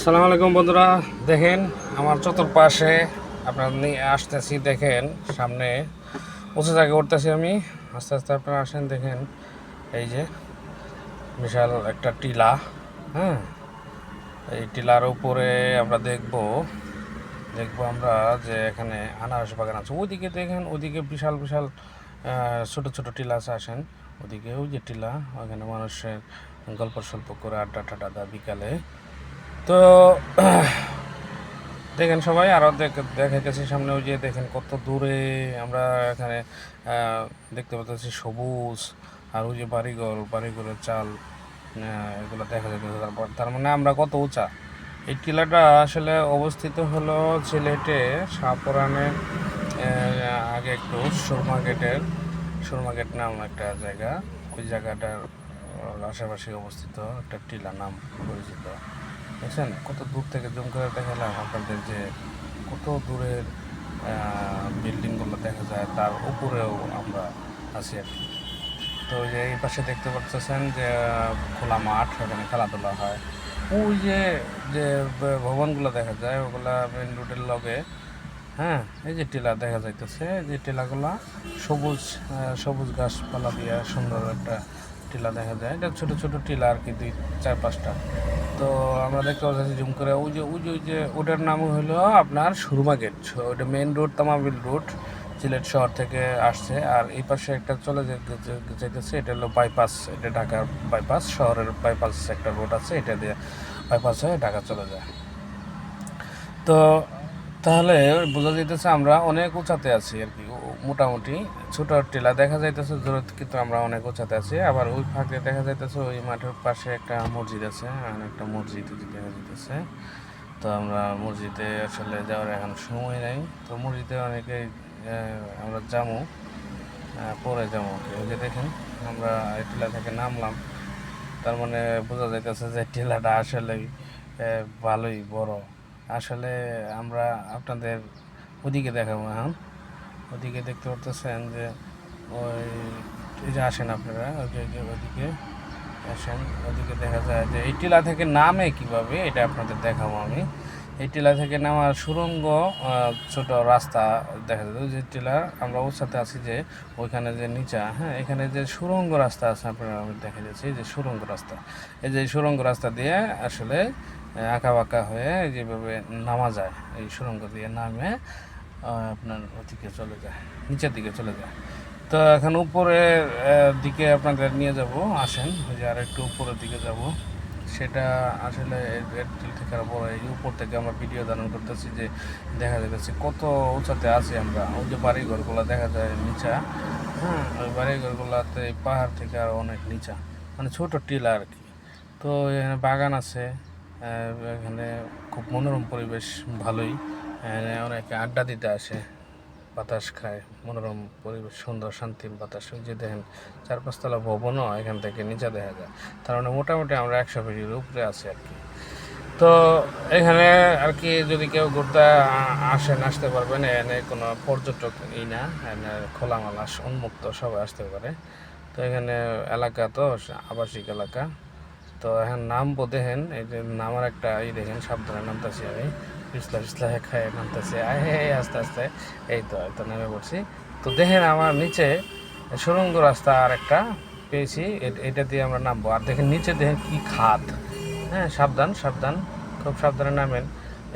আসসালামু আলাইকুম বন্ধুরা, দেখেন আমার চতুর্পাশে আপনার আসতেছি, দেখেন সামনে উঁচু জায়গায় উঠতেছি আমি। আস্তে আস্তে আপনারা আসেন, দেখেন এই যে বিশাল একটা টিলা হ্যাঁ? এই টিলার উপরে আমরা দেখব দেখব আমরা যে এখানে আনারস বাগান আছে। ওইদিকে দেখেন, ওইদিকে বিশাল বিশাল ছোট ছোট টিলা আছে, আসেন। ওদিকে ওই যে টিলা ওখানে মানুষের গল্প স্বল্প করে আড্ডা টাড্ডা বিকালে। তো, দেখেন সবাই আরও দেখা গেছে সামনে ওই যে দেখেন কত দূরে আমরা এখানে দেখতে পাচ্ছি সবুজ, আর ওই যে বাড়িঘর, বাড়িঘরের চাল এগুলো দেখা যাচ্ছে তারপর, তার মানে আমরা কত উঁচা। এই টিলাটা আসলে অবস্থিত হলো সিলেটে শাহপুরানের আগে একটু সুরমা গেটের সুরমা গেট নাম একটা জায়গা। ওই জায়গাটার আশেপাশে অবস্থিত একটা টিলা নাম পরিচিত। দেখছেন? কত দূর থেকে জুম করে দেখালাম আপনাদের যে কত দূরের বিল্ডিংগুলো দেখা যায়, তার উপরেও আমরা আছি আর কি। তো যে এই পাশে দেখতে পাচ্ছেন যে, খোলা মাঠ, ওখানে খেলাধুলা হয়। ওই যে যে ভবনগুলো দেখা যায়, ওগুলা মেন রোডের লগে হ্যাঁ এই যে টিলা দেখা যাইতেছে, যে টিলাগুলা সবুজ সবুজ গাছপালা দিয়ে সুন্দর একটা টিলা দেখা যায়। এটা ছোট ছোট টিলা আর কি, দুই, চার, পাঁচটা। তো আমরা দেখতে পাচ্ছি জুম করে। ওই যে ওই যে ওই যে, ওটার নাম হলো আপনার সুরমা গেট ওইটা main road Tamabil road Sylhet শহর থেকে আসছে। আর এই পাশে একটা চলে যেতেছে এটা হলো বাইপাস এটা ঢাকার বাইপাস শহরের বাইপাস একটা রোড আছে, এটা দিয়ে বাইপাস হয়ে ঢাকা চলে যায়। তো তাহলে বোঝা যাইতেছে আমরা অনেক উঁচাতে আছি আর কি। মোটামুটি ছোট টিলা দেখা যাইতেছে, দূরে কিন্তু আমরা অনেক উঁচাতে আছি। আবার ওই ফাঁকে দেখা যাইতেছে, ওই মাঠের পাশে একটা মসজিদ আছে, আর একটা মসজিদ দেখা যাইতেছে। তো আমরা মসজিদে আসলে যাওয়ার এখন সময় নাই। তো মসজিদে অনেকে আমরা যাব পরে যাব ওই যে দেখেন, আমরা এই টিলা থেকে নামলাম। তার মানে বোঝা যাইতেছে যে টিলাটা আসলে ভালোই বড়। আসলে আমরা আপনাদের ওদিকে দেখাবো এখন। ওদিকে দেখতে পারতেছেন যে ওই যে আসেন আপনারা যে ওদিকে আসেন। ওদিকে দেখা যায় যে এই টিলা থেকে নামে কীভাবে, এটা আপনাদের দেখাবো আমি। এই টিলা থেকে নামার সুরঙ্গ ছোট রাস্তা দেখা যায়। যে টিলা, আমরা ওর সাথে আছি যে ওইখানে যে নিচা হ্যাঁ এখানে যে সুরঙ্গ রাস্তা আছে আপনারা, আমি দেখা যাচ্ছে যে সুরঙ্গ রাস্তা। এই যে সুরঙ্গ রাস্তা দিয়ে আসলে আঁকা বাঁকা হয়ে যেভাবে নামা যায়, এই সুরঙ্গ দিয়ে নামে আপনার ওদিকে চলে যায়, নিচের দিকে চলে যায়। তো এখন উপরের দিকে আপনাদের নিয়ে যাব, আসেন, যে আর একটু উপরের দিকে যাব। সেটা আসলে রেড টিল থেকে আরও বড়, এই উপর থেকে আমরা ভিডিও ধারণ করতেছি যে দেখা যাচ্ছে কত উঁচাতে আছি আমরা। ওই যে বাড়িঘরগুলো দেখা যায় নিচা হ্যাঁ ওই বাড়িঘরগুলোতে পাহাড় থেকে আরও অনেক নিচা মানে ছোট টিলা আর কি। তো এখানে বাগান আছে এখানে খুব মনোরম পরিবেশ, ভালোই। এখানে অনেকে আড্ডা দিতে আসে, বাতাস খায়, মনোরম পরিবেশ, সুন্দর শান্তির বাতাস। যে দেখেন চার পাঁচতলা ভবনও এখান থেকে নিচে দেখা যায়। তার মানে মোটামুটি আমরা একশো ফিটের উপরে আছি আর কি। তো এখানে আর কি যদি কেউ ঘুরতে আসেন, আসতে পারবেন। এখানে কোনো পর্যটক এই না, এখানে খোলামেলা উন্মুক্ত সবাই আসতে পারে। তো এখানে এলাকা তো আবাসিক এলাকা। তো এখন নামবো দেখেন, এই যে নামার একটা এই দেখেন, সাবধানে নামতেছি আমি। পিছলা পিছলা খায় নামতেছে আয়, হে আস্তে আস্তে। এই তো এই তো নেমে পড়ছি। তো দেখেন আমার নিচে সুরঙ্গ রাস্তা আর একটা পেয়েছি এটা দিয়ে আমরা নামবো। আর দেখেন নিচে দেখেন কি খাত। হ্যাঁ সাবধান সাবধান। খুব সাবধানে নামেন।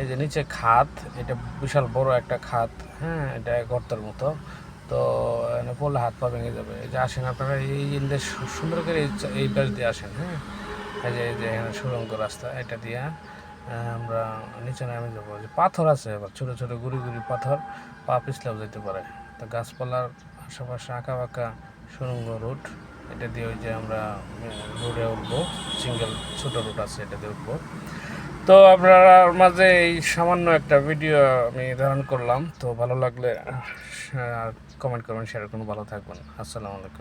এই যে নিচে খাত, এটা বিশাল বড় একটা খাত। হ্যাঁ এটা গর্তের মতো। তো, এখানে পড়লে হাত পা ভেঙে যাবে। এই যে আসেন আপনারা, এই ইন্দে সুন্দর করে এই পাশ দিয়ে আসেন। হ্যাঁ এই যে এই যে এখানে সুরঙ্গ রাস্তা, এটা দিয়ে। আমরা নিচে নামে যাব। যে পাথর আছে আবার ছোটো ছোটো গুড়ি গুড়ি পাথর, পা পিছলেও যেতে পারে। তো গাছপালার আশেপাশে আঁকা বাঁকা সুরঙ্গ রুট, এটা দিয়ে ওই যে আমরা রোডে উঠবো, সিঙ্গেল ছোটো রুট আছে, এটা দিয়ে উঠবো। তো আপনারা মাঝে এই সামান্য একটা ভিডিও আমি ধারণ করলাম, তো ভালো লাগলে কমেন্ট করবেন করুন ভালো থাকবেন। আসসালামু আলাইকুম।